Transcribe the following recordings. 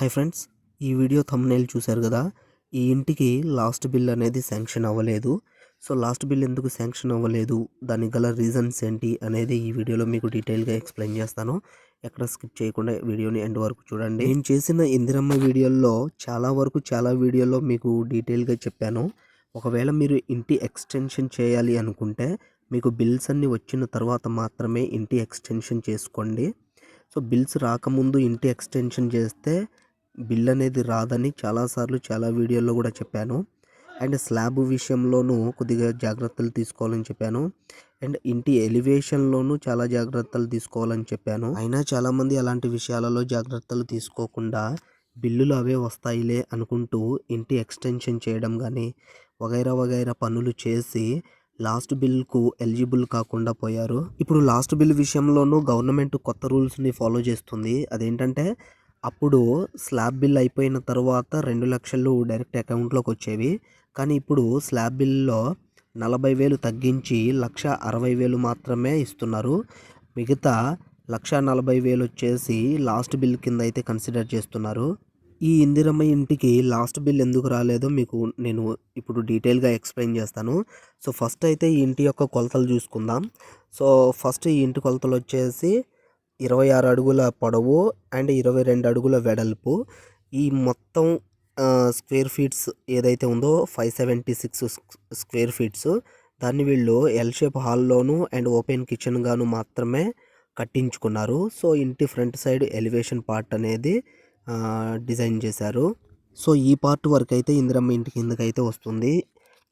Hi friends ఈ video thumbnail చూశారు కదా? ఈ ఇంటికి లాస్ట్ బిల్ అనేది శాంక్షన్ అవ్వలేదు. సో లాస్ట్ బిల్ ఎందుకు శాంక్షన్ అవ్వలేదు? దానికి గల రీజన్స్ ఏంటి అనేది ఈ వీడియోలో మీకు డీటెయిల్గా ఎక్స్ప్లెయిన్ చేస్తాను. ఎక్కడ స్కిప్ చేయకుండా వీడియోని ఎండ్ వరకు చూడండి. నేను చేసిన ఇందిరమ్మ వీడియోల్లో చాలా వరకు చాలా వీడియోలో మీకు డీటెయిల్గా చెప్పాను. ఒకవేళ మీరు ఇంటి ఎక్స్టెన్షన్ చేయాలి అనుకుంటే మీకు బిల్స్ అన్ని వచ్చిన తర్వాత మాత్రమే ఇంటి ఎక్స్టెన్షన్ చేసుకోండి. సో బిల్స్ రాకముందు ఇంటి ఎక్స్టెన్షన్ చేస్తే బిల్ అనేది రాదని చాలాసార్లు చాలా వీడియోల్లో కూడా చెప్పాను. అండ్ స్లాబ్ విషయంలోనూ కొద్దిగా జాగ్రత్తలు తీసుకోవాలని చెప్పాను. అండ్ ఇంటి ఎలివేషన్లోనూ చాలా జాగ్రత్తలు తీసుకోవాలని చెప్పాను. అయినా చాలామంది అలాంటి విషయాలలో జాగ్రత్తలు తీసుకోకుండా బిల్లులు అవే వస్తాయిలే అనుకుంటూ ఇంటి ఎక్స్టెన్షన్ చేయడం కానీ వగైరా వగైరా పనులు చేసి లాస్ట్ బిల్కు ఎలిజిబుల్ కాకుండా పోయారు. ఇప్పుడు లాస్ట్ బిల్ విషయంలోనూ గవర్నమెంట్ కొత్త రూల్స్ని ఫాలో చేస్తుంది. అదేంటంటే అప్పుడు స్లాబ్ బిల్ అయిపోయిన తర్వాత రెండు లక్షలు డైరెక్ట్ అకౌంట్లోకి వచ్చేవి. కానీ ఇప్పుడు స్లాబ్ బిల్లో నలభై వేలు తగ్గించి లక్ష అరవై వేలు మాత్రమే ఇస్తున్నారు. మిగతా లక్ష నలభై వేలు వచ్చేసి లాస్ట్ బిల్ కింద అయితే కన్సిడర్ చేస్తున్నారు. ఈ ఇందిరమ్మ ఇంటికి లాస్ట్ బిల్ ఎందుకు రాలేదో మీకు నేను ఇప్పుడు డీటెయిల్గా ఎక్స్ప్లెయిన్ చేస్తాను. సో ఫస్ట్ అయితే ఈ ఇంటి యొక్క కొలతలు చూసుకుందాం. సో ఫస్ట్ ఈ ఇంటి కొలతలు వచ్చేసి ఇరవై ఆరు అడుగుల పొడవు అండ్ ఇరవై రెండు అడుగుల వెడల్పు. ఈ మొత్తం స్క్వేర్ ఫీట్స్ ఏదైతే ఉందో five seventy six square feets దాన్ని వీళ్ళు ఎల్ షేప్ హాల్లోను అండ్ ఓపెన్ కిచెన్గాను మాత్రమే కట్టించుకున్నారు. సో ఇంటి ఫ్రంట్ సైడ్ ఎలివేషన్ పార్ట్ అనేది డిజైన్ చేశారు. సో ఈ పార్ట్ వరకు అయితే ఇందిరమ్మ ఇంటి కిందకైతే అయితే వస్తుంది.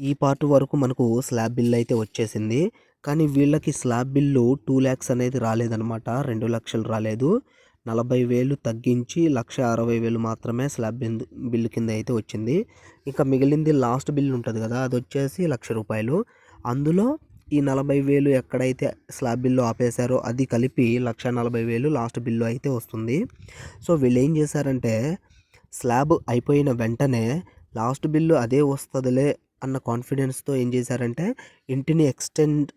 ఈ పార్ట్ వరకు మనకు స్లాబ్ బిల్ అయితే వచ్చేసింది. కానీ వీళ్ళకి స్లాబ్ బిల్లు టూ ల్యాక్స్ అనేది రాలేదనమాట రెండు లక్షలు రాలేదు. నలభై వేలు తగ్గించి లక్ష అరవై వేలు మాత్రమే స్లాబ్ బిల్ బిల్లు కింద అయితే వచ్చింది. ఇంకా మిగిలింది లాస్ట్ బిల్ ఉంటుంది కదా అది వచ్చేసి లక్ష రూపాయలు. అందులో ఈ నలభై వేలు ఎక్కడైతే స్లాబ్ బిల్లు ఆపేశారో అది కలిపి లక్ష నలభై వేలు లాస్ట్ బిల్లు అయితే వస్తుంది. సో వీళ్ళు ఏం చేశారంటే స్లాబ్ అయిపోయిన వెంటనే లాస్ట్ బిల్లు అదే వస్తుందిలే అన్న కాన్ఫిడెన్స్తో ఏం చేశారంటే ఇంటిని ఎక్స్టెండ్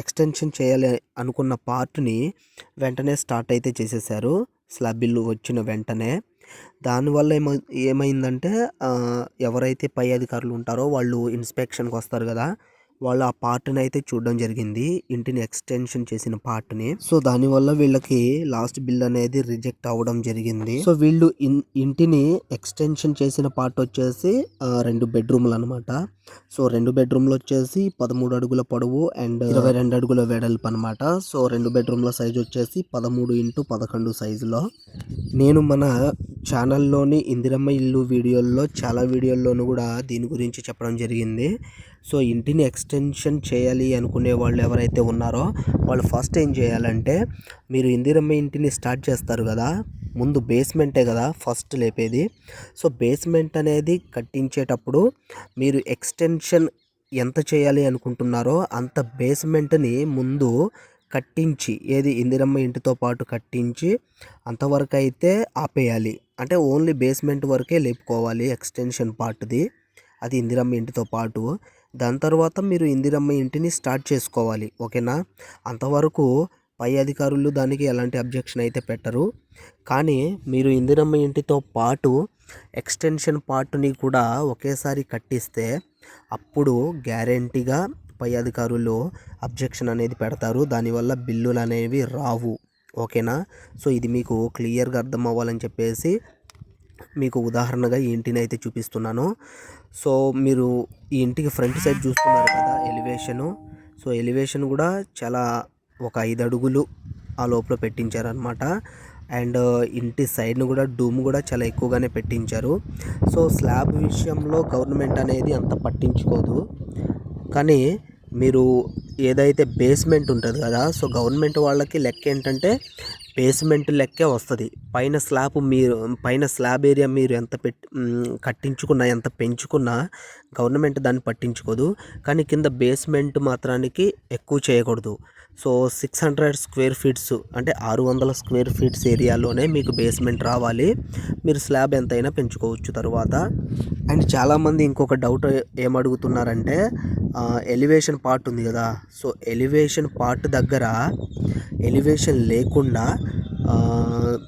ఎక్స్టెన్షన్ చేయాలి అనుకున్న పార్ట్ని వెంటనే స్టార్ట్ అయితే చేసేసారు. స్లాబ్ బిల్లు వచ్చిన వెంటనే. దానివల్ల ఏమై ఏమైందంటే ఎవరైతే పై అధికారులు ఉంటారో వాళ్ళు ఇన్స్పెక్షన్కి వస్తారు కదా. వాళ్ళు ఆ పార్ట్ని అయితే చూడడం జరిగింది. ఇంటిని ఎక్స్టెన్షన్ చేసిన పార్ట్ని సో దానివల్ల వీళ్ళకి లాస్ట్ బిల్ అనేది రిజెక్ట్ అవ్వడం జరిగింది. సో వీళ్ళు ఇన్ ఇంటిని ఎక్స్టెన్షన్ చేసిన పార్ట్ వచ్చేసి రెండు బెడ్రూమ్లు అనమాట సో రెండు బెడ్రూమ్లు వచ్చేసి పదమూడు అడుగుల పొడవు అండ్ ఇరవై రెండు అడుగుల వెడల్పు అనమాట సో రెండు బెడ్రూమ్ల సైజ్ వచ్చేసి పదమూడు ఇంటూ పదకొండు సైజులో. నేను మన ఛానల్లోని ఇందిరమ్మ ఇల్లు వీడియోల్లో చాలా వీడియోల్లోనూ కూడా దీని గురించి చెప్పడం జరిగింది. సో ఇంటిని ఎక్స్టెన్షన్ చేయాలి అనుకునే వాళ్ళు ఎవరైతే ఉన్నారో వాళ్ళు ఫస్ట్ ఏం చేయాలంటే మీరు ఇందిరమ్మ ఇంటిని స్టార్ట్ చేస్తారు కదా ముందు బేస్మెంటే కదా ఫస్ట్ లేపేది. సో బేస్మెంట్ అనేది కట్టించేటప్పుడు మీరు ఎక్స్టెన్షన్ ఎంత చేయాలి అనుకుంటున్నారో అంత బేస్మెంట్ని ముందు కట్టించి ఏది ఇందిరమ్మ ఇంటితో పాటు కట్టించి అంతవరకు అయితే ఆపేయాలి. అంటే ఓన్లీ బేస్మెంట్ వరకే లేపుకోవాలి ఎక్స్టెన్షన్ పార్ట్ది. అది ఇందిరమ్మ ఇంటితో పాటు. దాని తర్వాత మీరు ఇందిరమ్మ ఇంటిని స్టార్ట్ చేసుకోవాలి ఓకేనా? అంతవరకు పై అధికారులు దానికి ఎలాంటి అబ్జెక్షన్ అయితే పెట్టరు. కానీ మీరు ఇందిరమ్మ ఇంటితో పాటు ఎక్స్టెన్షన్ పార్ట్ని కూడా ఒకేసారి కట్టిస్తే అప్పుడు గ్యారంటీగా పై అధికారులు అబ్జెక్షన్ అనేది పెడతారు. దానివల్ల బిల్లులు అనేవి రావు ఓకేనా? సో ఇది మీకు క్లియర్గా అర్థం అవ్వాలని చెప్పేసి మీకు ఉదాహరణగా ఈ ఇంటిని అయితే చూపిస్తున్నాను. సో మీరు ఈ ఇంటికి ఫ్రంట్ సైడ్ చూస్తున్నారు కదా ఎలివేషను. సో ఎలివేషన్ కూడా చాలా ఒక ఐదు అడుగులు ఆ లోపల పెట్టించారనమాట అండ్ ఇంటి సైడ్ను కూడా డూమ్ కూడా చాలా ఎక్కువగానే పెట్టించారు. సో స్లాబ్ విషయంలో గవర్నమెంట్ అనేది అంత పట్టించుకోదు. కానీ మీరు ఏదైతే బేస్మెంట్ ఉంటుంది కదా సో గవర్నమెంట్ వాళ్ళకి లెక్క ఏంటంటే బేస్మెంట్ లెక్కే వస్తుంది. పైన స్లాబ్ మీరు పైన స్లాబ్ ఏరియా మీరు ఎంత పెట్టి కట్టించుకున్నా ఎంత పెంచుకున్నా గవర్నమెంట్ దాన్ని పట్టించుకోదు. కానీ కింద బేస్మెంట్ మాత్రానికి ఎక్కువ చేయకూడదు. So six hundred square feets అంటే ఆరు వందల స్క్వేర్ ఫీట్స్ ఏరియాలోనే మీకు బేస్మెంట్ రావాలి. మీరు స్లాబ్ ఎంతైనా పెంచుకోవచ్చు తర్వాత. అండ్ చాలామంది ఇంకొక డౌట్ ఏమడుగుతున్నారంటే ఎలివేషన్ పార్ట్ ఉంది కదా. సో ఎలివేషన్ పార్ట్ దగ్గర ఎలివేషన్ లేకుండా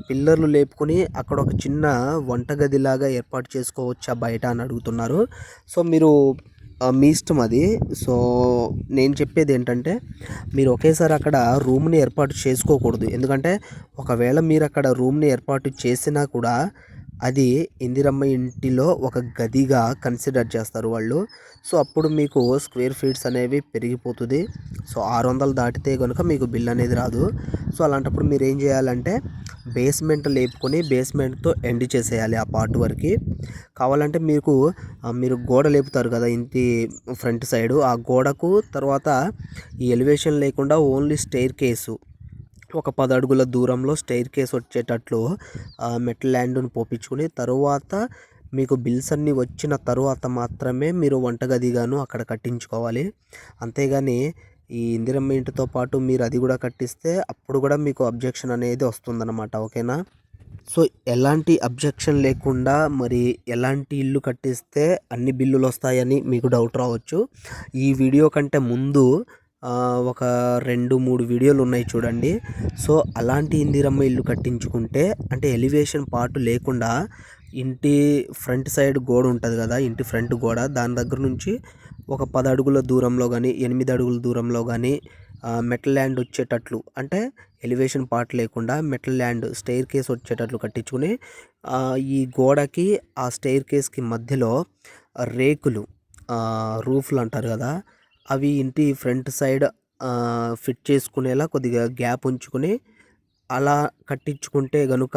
పిల్లర్లు లేపుకొని అక్కడ ఒక చిన్న వంటగదిలాగా ఏర్పాటు చేసుకోవచ్చా బయట అని అడుగుతున్నారు. సో మీరు మీ ఇష్టం అది. సో నేను చెప్పేది ఏంటంటే మీరు ఒకేసారి అక్కడ రూమ్ని ఏర్పాటు చేసుకోకూడదు. ఎందుకంటే ఒకవేళ మీరు అక్కడ రూమ్ని ఏర్పాటు చేసినా కూడా అది ఇందిరమ్మ ఇంటిలో ఒక గదిగా కన్సిడర్ చేస్తారు వాళ్ళు. సో అప్పుడు మీకు స్క్వేర్ ఫీట్స్ అనేవి పెరిగిపోతుంది. సో ఆరు వందలు దాటితే కనుక మీకు బిల్ అనేది రాదు. సో అలాంటప్పుడు మీరు ఏం చేయాలంటే బేస్మెంట్ లేపుకొని బేస్మెంట్తో ఎండ్ చేసేయాలి ఆ పార్ట్ వరకు. కావాలంటే మీకు మీరు గోడ లేపుతారు కదా ఇంటి ఫ్రంట్ సైడు. ఆ గోడకు తర్వాత ఈ ఎలివేషన్ లేకుండా ఓన్లీ స్టెయిర్ కేసు. ఒక పది అడుగుల దూరంలో స్టైర్ కేస్ వచ్చేటట్లు ఆ, మెటల్ ల్యాండ్ను పోపించుకుని తరువాత మీకు బిల్స్ అన్నీ వచ్చిన తరువాత మాత్రమే మీరు వంటగదిగాను అక్కడ కట్టించుకోవాలి. అంతేగాని ఈ ఇందిరమ్మ ఇంటితో పాటు మీరు అది కూడా కట్టిస్తే అప్పుడు కూడా మీకు అబ్జెక్షన్ అనేది వస్తుందన్నమాట ఓకేనా? సో ఎలాంటి అబ్జెక్షన్ లేకుండా మరి ఎలాంటి ఇల్లు కట్టిస్తే అన్ని బిల్లులు వస్తాయని మీకు డౌట్ రావచ్చు. ఈ వీడియో కంటే ముందు ఒక రెండు మూడు వీడియోలు ఉన్నాయి చూడండి. సో అలాంటి ఇందిరమ్మ ఇల్లు కట్టించుకుంటే అంటే ఎలివేషన్ పార్ట్ లేకుండా ఇంటి ఫ్రంట్ సైడ్ గోడ ఉంటుంది కదా ఇంటి ఫ్రంట్ గోడ దాని దగ్గర నుంచి ఒక పది అడుగుల దూరంలో కానీ ఎనిమిది అడుగుల దూరంలో కానీ మెటల్ ల్యాండ్ వచ్చేటట్లు అంటే ఎలివేషన్ పార్ట్ లేకుండా మెటల్ ల్యాండ్ స్టెయిర్ కేస్ వచ్చేటట్లు కట్టించుకుని ఈ గోడకి ఆ స్టెయిర్ కేస్కి మధ్యలో రేకులు రూఫ్లు అంటారు కదా అవి ఇంటి ఫ్రంట్ సైడ్ ఫిట్ చేసుకునేలా కొద్దిగా గ్యాప్ ఉంచుకుని అలా కట్టించుకుంటే కనుక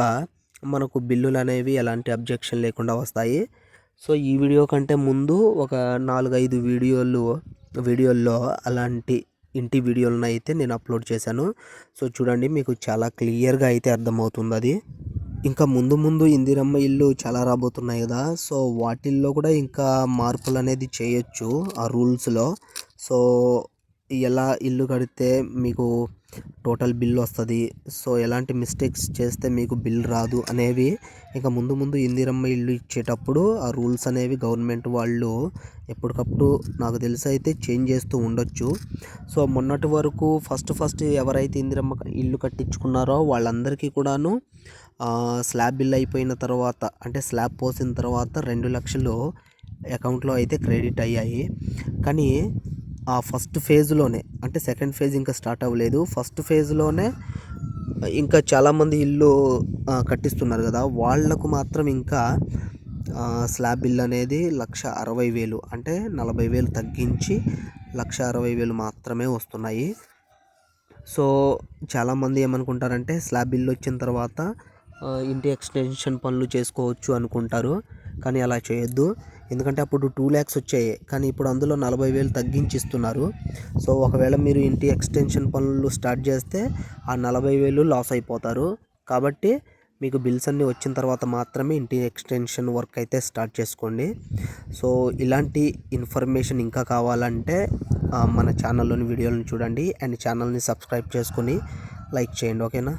మనకు బిల్లులు అనేవి ఎలాంటి అబ్జెక్షన్ లేకుండా వస్తాయి. సో ఈ వీడియో కంటే ముందు ఒక నాలుగైదు వీడియోలు వీడియోల్లో అలాంటి ఇంటి వీడియోలను అయితే నేను అప్లోడ్ చేశాను. సో చూడండి మీకు చాలా క్లియర్గా అయితే అర్థమవుతుంది అది. ఇంకా ముందు ముందు ఇందిరమ్మ ఇల్లు చాలా రాబోతున్నాయి కదా. సో వాటిల్లో కూడా ఇంకా మార్పులు అనేది చేయొచ్చు ఆ రూల్స్లో. సో ఎలా ఇల్లు కడితే మీకు టోటల్ బిల్ వస్తుంది? సో ఎలాంటి మిస్టేక్స్ చేస్తే మీకు బిల్ రాదు అనేవి ఇంకా ముందు ముందు ఇందిరమ్మ ఇల్లు ఇచ్చేటప్పుడు ఆ రూల్స్ అనేవి గవర్నమెంట్ వాళ్ళు ఎప్పటికప్పుడు నాకు తెలిసి అయితే చేంజ్ చేస్తూ ఉండొచ్చు. సో మొన్నటి వరకు ఫస్ట్ ఫస్ట్ ఎవరైతే ఇందిరమ్మ ఇల్లు కట్టించుకున్నారో వాళ్ళందరికీ కూడాను స్లాబ్ బిల్ అయిపోయిన తర్వాత అంటే స్లాబ్ పోసిన తర్వాత రెండు లక్షలు అకౌంట్లో అయితే క్రెడిట్ అయ్యాయి. కానీ ఆ ఫస్ట్ ఫేజ్లోనే అంటే సెకండ్ ఫేజ్ ఇంకా స్టార్ట్ అవ్వలేదు. ఫస్ట్ ఫేజ్లోనే ఇంకా చాలామంది ఇల్లు కట్టిస్తున్నారు కదా. వాళ్ళకు మాత్రం ఇంకా స్లాబ్ బిల్ అనేది లక్ష అరవై వేలు అంటే నలభై వేలు తగ్గించి లక్ష అరవై వేలు మాత్రమే వస్తున్నాయి. సో చాలామంది ఏమనుకుంటారంటే స్లాబ్ బిల్ వచ్చిన తర్వాత ఇంటి ఎక్స్టెన్షన్ పనులు చేసుకోవచ్చు అనుకుంటారు. కానీ అలా చేయొద్దు. ఎందుకంటే అప్పుడు టూ ల్యాక్స్ వచ్చాయి. కానీ ఇప్పుడు అందులో నలభై వేలు తగ్గించి ఇస్తున్నారు సో ఒకవేళ మీరు ఇంటి ఎక్స్టెన్షన్ పనులు స్టార్ట్ చేస్తే ఆ నలభై వేలు లాస్ అయిపోతారు. కాబట్టి మీకు బిల్స్ అన్నీ వచ్చిన తర్వాత మాత్రమే ఇంటి ఎక్స్టెన్షన్ వర్క్ అయితే స్టార్ట్ చేసుకోండి. సో ఇలాంటి ఇన్ఫర్మేషన్ ఇంకా కావాలంటే మన ఛానల్లోని వీడియోలను చూడండి. అండ్ ఛానల్ని సబ్స్క్రైబ్ చేసుకొని లైక్ చేయండి. ఓకేనా?